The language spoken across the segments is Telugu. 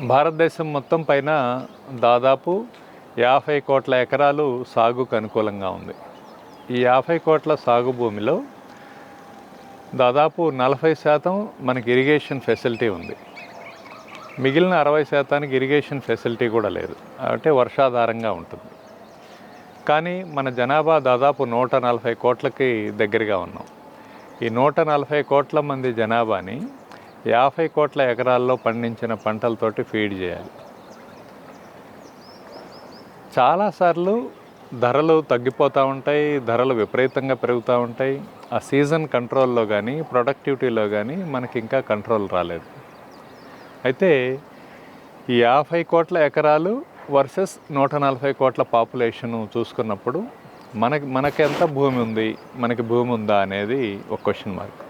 భారతదేశం మొత్తం పైన దాదాపు యాభై కోట్ల ఎకరాలు సాగుకు అనుకూలంగా ఉంది. ఈ యాభై కోట్ల సాగు భూమిలో దాదాపు నలభై శాతం మనకి ఇరిగేషన్ ఫెసిలిటీ ఉంది. మిగిలిన అరవై శాతానికి ఇరిగేషన్ ఫెసిలిటీ కూడా లేదు. అంటే వర్షాధారంగా ఉంటుంది. కానీ మన జనాభా దాదాపు నూట నలభై కోట్లకి దగ్గరగా ఉన్నాం. ఈ నూట నలభై కోట్ల మంది జనాభాని యాభై కోట్ల ఎకరాల్లో పండించిన పంటలతోటి ఫీడ్ చేయాలి. చాలాసార్లు ధరలు తగ్గిపోతూ ఉంటాయి ధరలు విపరీతంగా పెరుగుతూ ఉంటాయి. ఆ సీజన్ కంట్రోల్లో కానీ ప్రొడక్టివిటీలో కానీ మనకి ఇంకా కంట్రోల్ రాలేదు. అయితే ఈ యాభై కోట్ల ఎకరాలు వర్సెస్ నూట నలభై కోట్ల పాపులేషన్ చూసుకున్నప్పుడు మనకి మనకెంత భూమి ఉంది మనకి భూమి ఉందా అనేది ఒక క్వశ్చన్ మార్క్.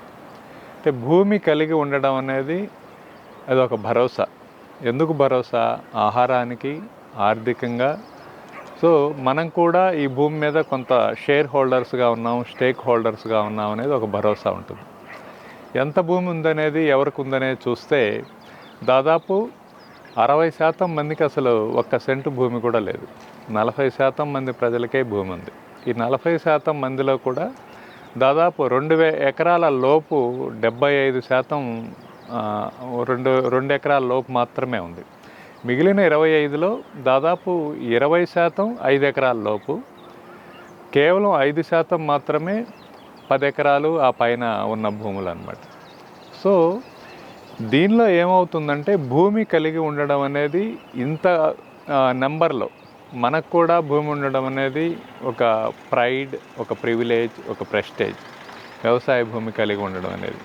అంటే భూమి కలిగి ఉండడం అనేది అది ఒక భరోసా. ఎందుకు భరోసా? ఆహారానికి ఆర్థికంగా. సో మనం కూడా ఈ భూమి మీద కొంత షేర్ హోల్డర్స్గా ఉన్నాం స్టేక్ హోల్డర్స్గా ఉన్నాం అనేది ఒక భరోసా ఉంటుంది. ఎంత భూమి ఉందనేది ఎవరికి ఉందనేది చూస్తే దాదాపు అరవై శాతం మందికి అసలు ఒక్క సెంటు భూమి కూడా లేదు. నలభై శాతం మంది ప్రజలకే భూమి ఉంది. ఈ నలభై శాతం మందిలో కూడా దాదాపు రెండు వే ఎకరాల లోపు డెబ్బై ఐదు శాతం రెండు రెండు ఎకరాల లోపు మాత్రమే ఉంది. మిగిలిన ఇరవై ఐదులో దాదాపు ఇరవై శాతం ఐదు ఎకరాల లోపు కేవలం ఐదు శాతం మాత్రమే పది ఎకరాలు ఆ పైన ఉన్న భూములు అనమాట సో దీనిలో ఏమవుతుందంటే భూమి కలిగి ఉండడం అనేది ఇంత నెంబర్లో మనకు కూడా భూమి ఉండడం అనేది ఒక ప్రైడ్ ఒక ప్రివిలేజ్ ఒక ప్రెస్టేజ్. వ్యవసాయ భూమి కలిగి ఉండడం అనేది.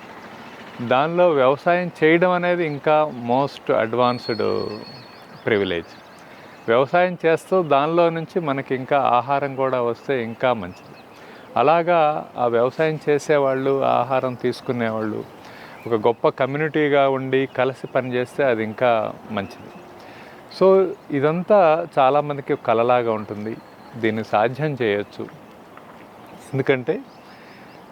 దానిలో వ్యవసాయం చేయడం అనేది ఇంకా మోస్ట్ అడ్వాన్స్డ్ ప్రివిలేజ్. వ్యవసాయం చేస్తూ దానిలో నుంచి మనకి ఇంకా ఆహారం కూడా వస్తే ఇంకా మంచిది. అలాగా ఆ వ్యవసాయం చేసేవాళ్ళు ఆహారం తీసుకునేవాళ్ళు ఒక గొప్ప కమ్యూనిటీగా ఉండి కలిసి పనిచేస్తే అది ఇంకా మంచిది. సో ఇదంతా చాలామందికి కలలాగా ఉంటుంది. దీన్ని సాధ్యం చేయొచ్చు. ఎందుకంటే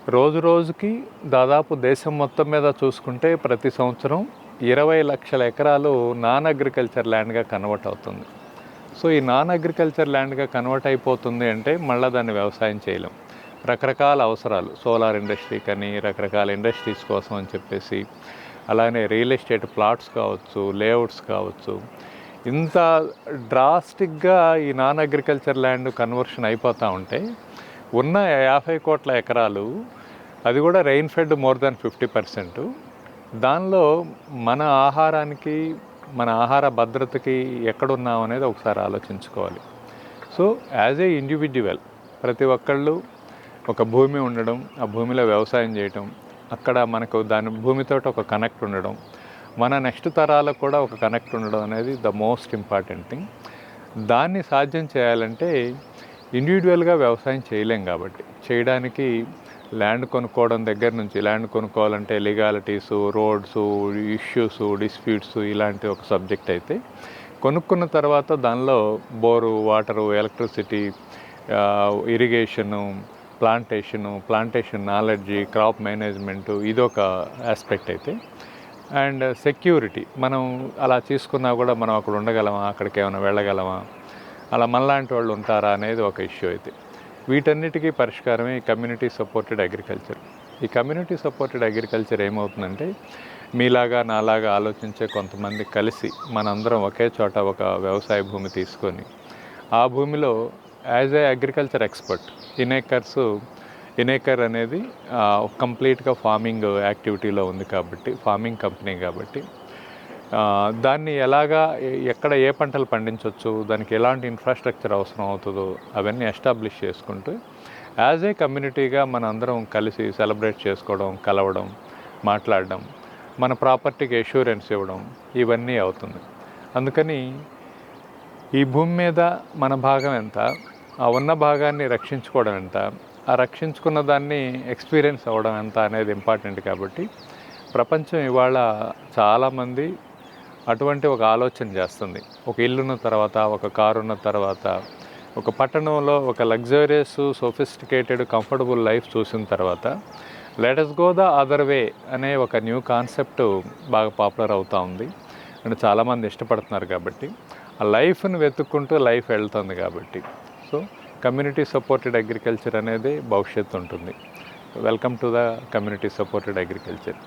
రోజు రోజుకి దాదాపు దేశం మొత్తం మీద చూసుకుంటే ప్రతి సంవత్సరం ఇరవై లక్షల ఎకరాలు నాన్ అగ్రికల్చర్ ల్యాండ్గా కన్వర్ట్ అవుతుంది. సో ఈ నాన్ అగ్రికల్చర్ ల్యాండ్గా కన్వర్ట్ అయిపోతుంది అంటే మళ్ళీ దాన్ని వ్యవసాయం చేయలేం. రకరకాల అవసరాలు సోలార్ ఇండస్ట్రీ కానీ రకరకాల ఇండస్ట్రీస్ కోసం అని చెప్పేసి అలానే రియల్ ఎస్టేట్ ప్లాట్స్ కావచ్చు లేఅవుట్స్ కావచ్చు ఇంత డ్రాస్టిక్గా ఈ నాన్ అగ్రికల్చర్ ల్యాండ్ కన్వర్షన్ అయిపోతూ ఉంటే ఉన్న యాభై కోట్ల ఎకరాలు అది కూడా rain fed more than fifty percent. దానిలో మన ఆహారానికి మన ఆహార భద్రతకి ఎక్కడున్నాం అనేది ఒకసారి ఆలోచించుకోవాలి. సో యాజ్ ఏ ఇండివిజువల్ ప్రతి ఒక్కళ్ళు ఒక భూమి ఉండడం ఆ భూమిలో వ్యవసాయం చేయటం అక్కడ మనకు దాని భూమితో ఒక కనెక్ట్ ఉండడం మన నెక్స్ట్ తరాలకు కూడా ఒక కనెక్ట్ ఉండడం అనేది ద మోస్ట్ ఇంపార్టెంట్ థింగ్. దాన్ని సాధ్యం చేయాలంటే ఇండివిజువల్గా వ్యవసాయం చేయలేం కాబట్టి. చేయడానికి ల్యాండ్ కొనుక్కోవడం దగ్గర నుంచి ల్యాండ్ కొనుక్కోవాలంటే లీగాలిటీసు రోడ్స్ ఇష్యూస్ డిస్ప్యూట్స్ ఇలాంటి ఒక సబ్జెక్ట్ అయితే కొనుక్కున్న తర్వాత దానిలో bore water electricity irrigation plantation plantation knowledge crop management ఇదొక ఆస్పెక్ట్ అయితే. And security. మనం అలా తీసుకున్నా కూడా మనం అక్కడ ఉండగలమా? అక్కడికి ఏమైనా వెళ్ళగలమా? అలా మనలాంటి వాళ్ళు ఉంటారా అనేది ఒక ఇష్యూ అయితే. వీటన్నిటికీ పరిష్కారమే ఈ కమ్యూనిటీ సపోర్టెడ్ అగ్రికల్చర్. ఈ కమ్యూనిటీ సపోర్టెడ్ అగ్రికల్చర్ ఏమవుతుందంటే మీలాగా నాలాగా ఆలోచించే కొంతమంది కలిసి మనందరం ఒకే చోట ఒక వ్యవసాయ భూమి తీసుకొని ఆ భూమిలో యాజ్ ఏ అగ్రికల్చర్ ఎక్స్పర్ట్ ఇనేకర్స్ ఇనేకర్ అనేది కంప్లీట్గా ఫార్మింగ్ యాక్టివిటీలో ఉంది కాబట్టి ఫార్మింగ్ కంపెనీ కాబట్టి. దాన్ని ఎలాగా ఎక్కడ ఏ పంటలు పండించవచ్చు దానికి ఎలాంటి ఇన్ఫ్రాస్ట్రక్చర్ అవసరం అవుతుందో అవన్నీ ఎస్టాబ్లిష్ చేసుకుంటూ యాజ్ ఏ కమ్యూనిటీగా మన అందరం కలిసి సెలబ్రేట్ చేసుకోవడం కలవడం మాట్లాడడం మన ప్రాపర్టీకి ఎష్యూరెన్స్ ఇవ్వడం ఇవన్నీ అవుతుంది. అందుకని ఈ భూమి మీద మన భాగం ఎంత ఆ ఉన్న భాగాన్ని రక్షించుకోవడం ఎంత ఆ రక్షించుకున్న దాన్ని ఎక్స్పీరియన్స్ అవ్వడం ఎంత అనేది ఇంపార్టెంట్ కాబట్టి ప్రపంచం ఇవాళ చాలామంది అటువంటి ఒక ఆలోచన చేస్తుంది. ఒక ఇల్లున్న తర్వాత ఒక కారు ఉన్న తర్వాత ఒక పట్టణంలో ఒక లగ్జరియస్ సోఫిస్టికేటెడ్ కంఫర్టబుల్ లైఫ్ చూసిన తర్వాత let us go the other way అనే ఒక న్యూ కాన్సెప్ట్ బాగా పాపులర్ అవుతూ ఉంది. అండ్ చాలామంది ఇష్టపడుతున్నారు కాబట్టి ఆ లైఫ్ని వెతుక్కుంటూ లైఫ్ వెళ్తుంది కాబట్టి. సో కమ్యూనిటీ సపోర్టెడ్ అగ్రికల్చర్ అనేది భవిష్యత్తు ఉంటుంది. Welcome to the community supported agriculture